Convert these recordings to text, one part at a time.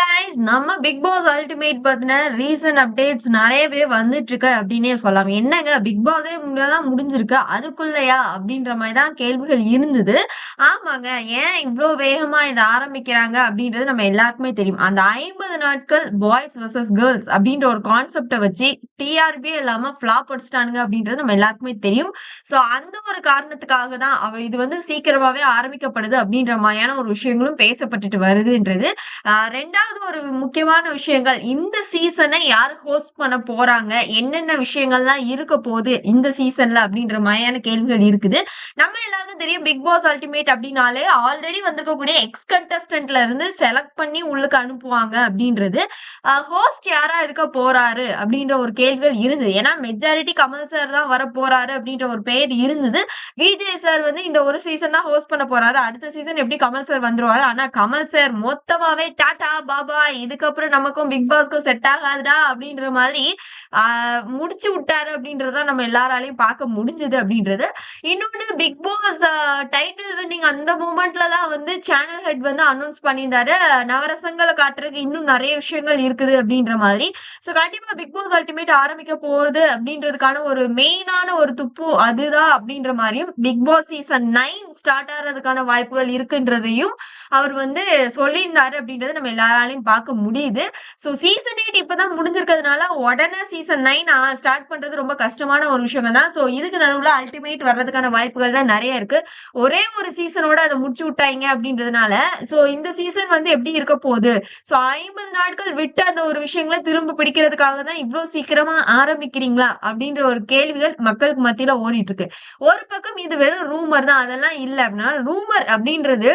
Guys நம்ம Bigg Boss ultimate பத்தின recent updates நிறையவே வந்துட்டு இருக்கு அப்படின்னே சொல்லலாம். என்னங்க? பிக் பாஸே தான் முடிஞ்சிருக்கு அதுக்குள்ளயா? அப்படின்ற மாதிரி தான் கேள்விகள் இருந்தது. ஆமாங்க ஏன் இவ்வளோ வேகமா இதை ஆரம்பிக்கிறாங்க அப்படின்றது நம்ம எல்லாருக்குமே தெரியும். அந்த ஐம்பது நாட்கள் பாய்ஸ் வர்சஸ் கேர்ள்ஸ் அப்படின்ற ஒரு கான்செப்டை வச்சு டிஆர்பி இல்லாம ஃபிளாப் அடிச்சிட்டானுங்க அப்படின்றது நம்ம எல்லாருக்குமே தெரியும். ஸோ அந்த ஒரு காரணத்துக்காக தான் அவ இது வந்து சீக்கிரமாவே ஆரம்பிக்கப்படுது அப்படின்ற மாதிரியான ஒரு விஷயங்களும் பேசப்பட்டுட்டு வருதுன்றது. ஆஹ் ரெண்டாவது ஒரு முக்கியமான விஷயங்கள் இந்த சீசனை யார் ஹோஸ்ட் பண்ண போறாங்க என்னென்ன விஷயங்கள்லாம் இருக்க போகுது இந்த சீசன்ல அப்படின்ற மாதிரியான கேள்விகள் இருக்குது. நம்ம எல்லாருக்கும் தெரியும் பிக் பாஸ் அல்டிமேட் அப்படின்னாலே ஆல்ரெடி வந்திருக்கக்கூடிய எக்ஸ் கண்டஸ்டன்ட்ல இருந்து செலக்ட் பண்ணி உள்ளுக்கு அனுப்புவாங்க அப்படின்றது. ஹோஸ்ட் யாரா இருக்க போறாரு அப்படின்ற ஒரு கேள்விகள் இருந்தது. ஏன்னா மெஜாரிட்டி கமல் சார் தான் வர போறாரு அப்படின்ற ஒரு பெயர் இருந்தது. விஜய் சார் வந்து இந்த ஒரு சீசன் தான் ஹோஸ்ட் பண்ண போறாரு. அடுத்த சீசன் எப்படி கமல் சார் வந்துருவாரு? ஆனா கமல் சார் மொத்தமாவே டாடா பா பாபா இதுக்கப்புறம் நமக்கும் பிக் பாஸ்க்கும் செட் ஆகாதுடா அப்படின்ற மாதிரி ஆஹ் முடிச்சு விட்டாரு அப்படின்றத நம்ம எல்லாராலையும் பார்க்க முடிஞ்சது அப்படின்றது. இன்னொன்னு பிக் பாஸ் டைட்டில் வின்னிங் அந்த மூமெண்ட்ல தான் வந்து சேனல் ஹெட் வந்து அனௌன்ஸ் பண்ணியிருந்தாரு. நவரசங்களை காட்டுறதுக்கு இன்னும் நிறைய விஷயங்கள் இருக்குது அப்படின்ற மாதிரி. ஸோ கண்டிப்பா பிக் பாஸ் அல்டிமேட் ஆரம்பிக்க போறது அப்படின்றதுக்கான ஒரு மெயினான ஒரு துப்பு அதுதான் அப்படின்ற மாதிரியும் Bigg Boss season nine start ஆகிறதுக்கான வாய்ப்புகள் இருக்குன்றதையும் அவர் வந்து சொல்லியிருந்தாரு அப்படின்றத நம்ம எல்லாராலையும் பார்க்க முடியுது. ஸோ சீசன் எயிட் இப்பதான் முடிஞ்சிருக்கிறதுனால உடனே சீசன் நைன் ஸ்டார்ட் பண்றது ரொம்ப கஷ்டமான ஒரு விஷயங்கள் தான். ஸோ இதுக்கு நடுவில் அல்டிமேட் வர்றதுக்கான வாய்ப்புகள் தான் நிறைய இருக்கு. ஒரே ஒரு சீசனோட அதை முடிச்சு விட்டாங்க அப்படின்றதுனால ஸோ இந்த சீசன் வந்து எப்படி இருக்க போகுது? ஸோ ஐம்பது நாட்கள் விட்டு அந்த ஒரு விஷயங்களை திரும்ப பிடிக்கிறதுக்காக தான் இவ்வளோ சீக்கிரமா ஆரம்பிக்கிறீங்களா? அப்படின்ற ஒரு கேள்விகள் மக்களுக்கு மத்தியில ஓடிட்டு இருக்கு. ஒரு பக்கம் இது வெறும் ரூமர் தான். அதெல்லாம் இல்லை அப்படின்னா ரூமர் அப்படின்றது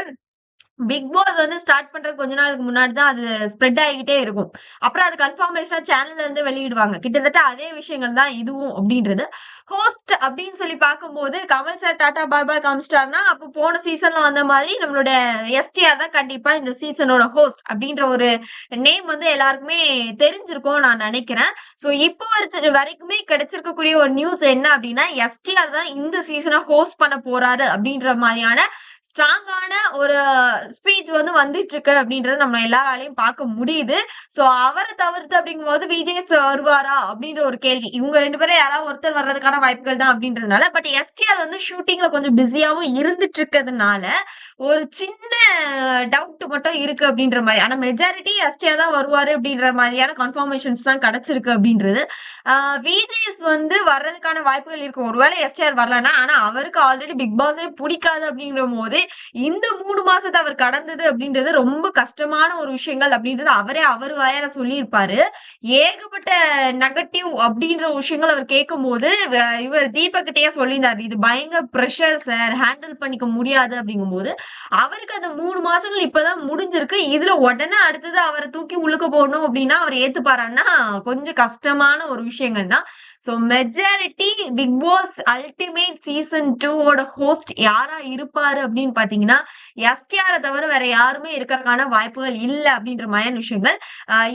பிக் பாஸ் வந்து ஸ்டார்ட் பண்ற கொஞ்ச நாளுக்கு முன்னாடி தான் அது ஸ்ப்ரெட் ஆகிக்கிட்டே இருக்கும். அப்புறம் அது கன்ஃபர்மேஷனா சேனல்ல இருந்து வெளியிடுவாங்க. கிட்டத்தட்ட அதே விஷயங்கள் தான் இதுவும் அப்படின்றது. ஹோஸ்ட் அப்படின்னு சொல்லி பார்க்கும்போது Kamal sir tata bye bye காமிச்சிட்டாருன்னா அப்போ போன சீசன்ல வந்த மாதிரி நம்மளோட எஸ்டிஆர் தான் கண்டிப்பா இந்த சீசனோட ஹோஸ்ட் அப்படின்ற ஒரு நேம் வந்து எல்லாருக்குமே தெரிஞ்சிருக்கும் நான் நினைக்கிறேன். ஸோ இப்போ வரைச்சு வரைக்குமே கிடைச்சிருக்கக்கூடிய ஒரு நியூஸ் என்ன அப்படின்னா எஸ்டிஆர் தான் இந்த சீசனை ஹோஸ்ட் பண்ண போறாரு அப்படின்ற மாதிரியான ஸ்ட்ராங்கான ஒரு ஸ்பீச் வந்து வந்துட்டு இருக்கு அப்படின்றத நம்ம எல்லாராலையும் பார்க்க முடியுது. சோ அவரை தவிர்த்து அப்படிங்கும்போது விஜய் வருவாரா அப்படின்ற ஒரு கேள்வி. இவங்க ரெண்டு பேரும் யாராவது ஒருத்தர் வர்றதுக்கான வாய்ப்புகள் தான் அப்படின்றதுனால பட் எஸ்டிஆர் வந்து ஷூட்டிங்ல கொஞ்சம் பிஸியாவும் இருந்துட்டு இருக்கிறதுனால ஒரு சின்ன டவுட் மட்டும் இருக்கு அப்படின்ற மாதிரி. ஆனா மெஜாரிட்டி எஸ்டிஆர் தான் வருவாரு அப்படின்ற மாதிரியான கன்ஃபர்மேஷன்ஸ் தான் கிடைச்சிருக்கு அப்படின்றது. விஜேஎஸ் வந்து வர்றதுக்கான வாய்ப்புகள் இருக்கு. ஒருவேளை எஸ்டிஆர் வரலன்னா ஆனா அவருக்கு ஆல்ரெடி பிக் பாஸே பிடிக்காது அப்படிங்கிற போது இந்த மூணு மாசத்தை அவர் கடந்தது அப்படின்றது ரொம்ப கஷ்டமான ஒரு விஷயங்கள் அப்படின்றது அவரே அவர் வாயால சொல்லியிருப்பாரு. ஏகப்பட்ட நெகட்டிவ் அப்படின்ற விஷயங்கள் அவர் கேட்கும் போது இவர் தீபக்கிட்டே சொல்லியிருந்தார். இது பயங்கர ப்ரெஷர் சார் ஹேண்டில் பண்ணிக்க முடியாது அப்படிங்கும் போது அவருக்கு அந்த மூணு மாசங்கள் இப்பதான் முடிஞ்சிருக்கு. இதுல உடனே அடுத்தது அவரை தூக்கி உள்ளுக்க போடணும் அப்படின்னா அவர் ஏத்துப்பாரான்னா கொஞ்சம் கஷ்டமான ஒரு விஷயங்கள் தான். So majority Bigg Boss Ultimate season டூவோட ஹோஸ்ட் யாரா இருப்பாரு அப்படின்னு பாத்தீங்கன்னா எஸ்டிஆர் தவிர வேற யாருமே இருக்கிறதுக்கான வாய்ப்புகள் இல்லை அப்படின்ற மாதிரியான விஷயங்கள்.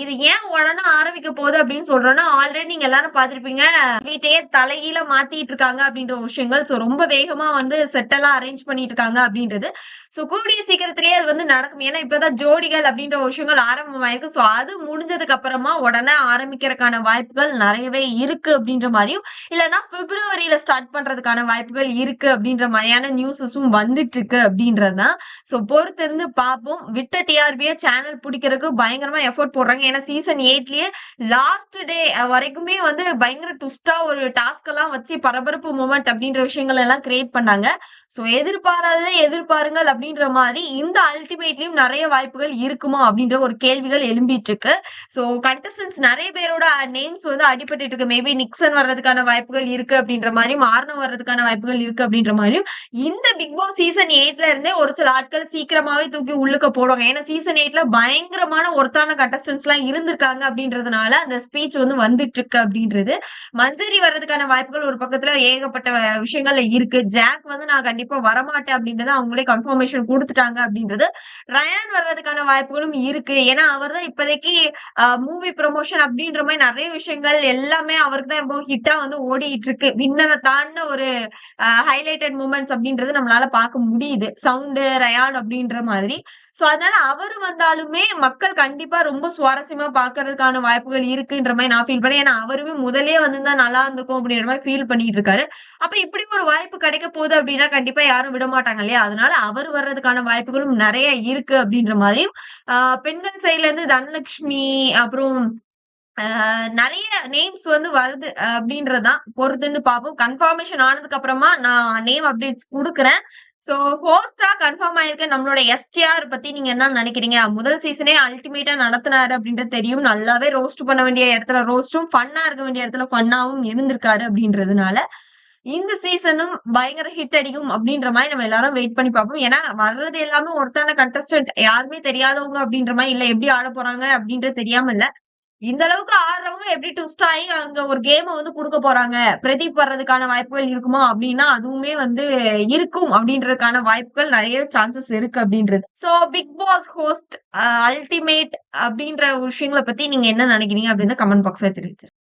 இது ஏன் உடனே ஆரம்பிக்க போகுது அப்படின்னு சொல்றோம்னா ஆல்ரெடி நீங்க எல்லாரும் பார்த்திருப்பீங்க வீட்டையே தலையில மாத்திட்டு இருக்காங்க அப்படின்ற விஷயங்கள். ஸோ ரொம்ப வேகமா வந்து செட்டெல்லாம் அரேஞ்ச் பண்ணிட்டு இருக்காங்க அப்படின்றது. ஸோ கூடிய சீக்கிரத்திலேயே அது வந்து நடக்கும். ஏன்னா இப்பதான் ஜோடிகள் அப்படின்ற விஷயங்கள் ஆரம்பமாயிருக்கு. ஸோ அது முடிஞ்சதுக்கு அப்புறமா உடனே ஆரம்பிக்கிறதுக்கான வாய்ப்புகள் நிறையவே இருக்கு அப்படின்ற மாதிரியும் இல்லைன்னா பிப்ரவரியில ஸ்டார்ட் பண்றதுக்கான வாய்ப்புகள் இருக்கு அப்படின்ற மாதிரியான நியூஸஸும் வந்துட்டு இருக்கு அப்படின்றதுதான். ஸோ பொறுத்து இருந்து பார்ப்போம் விட்ட டிஆர்பியை சேனல் பிடிக்கிறதுக்கு பயங்கரமா எஃபோர்ட் போடுறாங்க. ஏன்னா சீசன் எயிட்லயே லாஸ்ட் டே வரைக்குமே வந்து பயங்கர ட்விஸ்டா ஒரு டாஸ்க் எல்லாம் வச்சு பரபரப்பு மூமெண்ட் அப்படின்ற விஷயங்கள் எல்லாம் கிரியேட் பண்ணாங்க. ஸோ எதிர்பாராத எதிர்பாருங்கள் அப்படின்ற மாதிரி இந்த அல்டிமேட்லயும் நிறைய வாய்ப்புகள் இருக்குமா அப்படின்ற ஒரு கேள்விகள் எழும்பிட்டு இருக்கு. ஸோ கண்டஸ்டன்ஸ் நிறைய பேரோட நேம்ஸ் வந்து அடிபட்டு இருக்கு. மேபி நிக்சன் வர்றதுக்கான வாய்ப்புகள் இருக்கு அப்படின்ற மாதிரியும் மார்னம் வர்றதுக்கான வாய்ப்புகள் இருக்கு அப்படின்ற மாதிரியும். இந்த பிக் பாஸ் சீசன் எயிட்ல இருந்தே ஒரு சில ஆட்கள் சீக்கிரமா சீக்கிரமாவே தூக்கி உள்ளுக்க போடுவாங்க. ஏன்னா சீசன் எயிட்ல பயங்கரமான ஒருத்தான கண்டஸ்டன்ஸ் எல்லாம் இருந்திருக்காங்க அப்படின்றதுனால அந்த ஸ்பீச் வந்து வந்துட்டு இருக்கு அப்படின்றது. மஞ்சரி வர்றதுக்கான வாய்ப்புகள் ஒரு பக்கத்துல ஏகப்பட்ட விஷயங்கள்ல இருக்கு. ஜாக் வந்து நான் கண்டிப்பா வரமாட்டேன் அப்படின்றத அவங்களே கன்ஃபர்மேஷன் கொடுத்துட்டாங்க அப்படின்றது. ரயான் வர்றதுக்கான வாய்ப்புகளும் இருக்கு. ஏன்னா அவர் தான் இப்போதைக்கு மூவி ப்ரொமோஷன் அப்படின்ற மாதிரி நிறைய விஷயங்கள் எல்லாமே அவருக்கு தான் இப்போ ஹிட்டா வந்து ஓடிட்டு இருக்கு வின்னரை தாண்டின ஒரு ஹைலைட்டட் மூமெண்ட்ஸ் அப்படின்றது நம்மளால பார்க்க முடியுது. சவுண்டு ரயான் அப்படின்ற மாதிரி. சோ, அதனால அவரு வந்தாலுமே மக்கள் கண்டிப்பா ரொம்ப சுவாரஸ்யமா பாக்குறதுக்கான வாய்ப்புகள் இருக்குன்ற மாதிரி நான் ஃபீல் பண்ணேன். ஏன்னா, அவருமே முதலே வந்திருந்தா நல்லா இருந்திருக்கும் அப்படின்ற மாதிரி ஃபீல் பண்ணிட்டு இருக்காரு. அப்ப இப்படி ஒரு வாய்ப்பு கிடைக்க போகுது அப்படின்னா, கண்டிப்பா யாரும் விட மாட்டாங்க இல்லையா? அதனால அவரு வர்றதுக்கான வாய்ப்புகளும் நிறைய இருக்கு அப்படின்ற மாதிரியும், பெண்கள் சைட்ல இருந்து தனலட்சுமி அப்புறம் நிறைய நேம்ஸ் வந்து வருது அப்படின்றதுதான் பொறுத்து பார்ப்போம். கன்ஃபர்மேஷன் ஆனதுக்கு அப்புறமா நான் நேம் அப்டேட்ஸ் கொடுக்குறேன் சோ, ஹோஸ்டா கன்ஃபார்ம் ஆயிருக்க நம்மளோட எஸ்டிஆர் பத்தி நீங்க என்ன நினைக்கிறீங்க முதல் சீசனே அல்டிமேட்டா நடத்துனாரு அப்படின்றது தெரியும். நல்லாவே ரோஸ்ட் பண்ண வேண்டிய இடத்துல ரோஸ்ட்டும், ஃபன்னா இருக்க வேண்டிய இடத்துல ஃபன்னாவும் இருந்திருக்காரு அப்படின்றதுனால, இந்த சீசனும் பயங்கர ஹிட் அடிக்கும் அப்படின்ற மாதிரி நம்ம எல்லாரும் வெயிட் பண்ணி பார்ப்போம். ஏன்னா, வர்றது எல்லாமே ஒருத்தான கண்டஸ்டன்ட் யாருமே தெரியாதவங்க அப்படின்ற மாதிரி இல்ல. எப்படி ஆட போறாங்க அப்படின்றது தெரியாம இல்ல. இந்த அளவுக்கு ஆடுறவங்க எப்படி ட்விஸ்ட் ஆகி அங்க ஒரு கேமை வந்து கொடுக்க போறாங்க. பிரதீப் வர்றதுக்கான வாய்ப்புகள் இருக்குமா? அப்படின்னா, அதுவுமே வந்து இருக்கும் அப்படின்றதுக்கான வாய்ப்புகள் நிறைய சான்சஸ் இருக்கு அப்படின்றது. So, Bigg Boss host Ultimate அப்படின்ற விஷயங்கள பத்தி நீங்க என்ன நினைக்கிறீங்க அப்படின்னு கமெண்ட் பாக்ஸ்ல தெரிவிச்சு